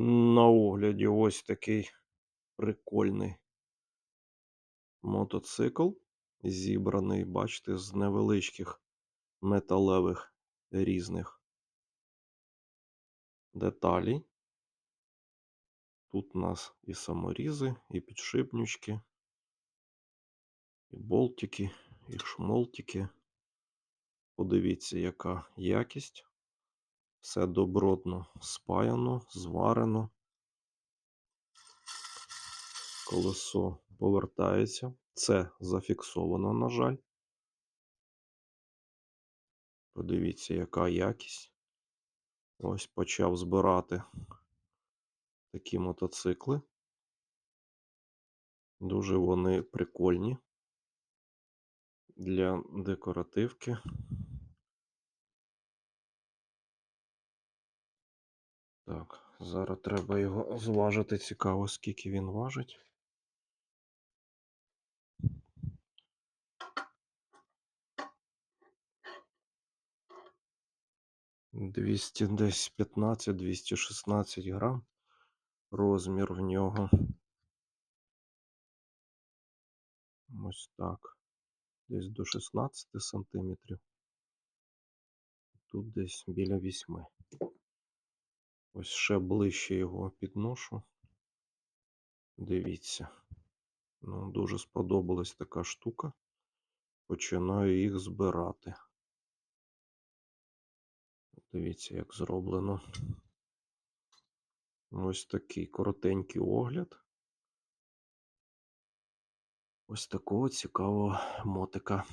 На огляді ось такий прикольний мотоцикл, зібраний, бачите, з невеличких металевих різних деталей. Тут у нас і саморізи, і підшипнички, і болтики, і шмолтики. Подивіться, яка якість. Все добротно спаяно, зварено. Колесо повертається. Це зафіксовано, на жаль. Подивіться, яка якість. Ось почав збирати такі мотоцикли. Дуже вони прикольні для декоративки. Так, зараз треба його зважити. Цікаво, скільки він важить. Двісті десь 15-216 грам. Розмір в нього. Ось так. Десь до 16 сантиметрів. Тут десь біля 8. Ось ще ближче його підношу. Дивіться. Ну, дуже сподобалась така штука. Починаю їх збирати. Дивіться, як зроблено. Ось такий коротенький огляд. Ось такого цікавого мотика.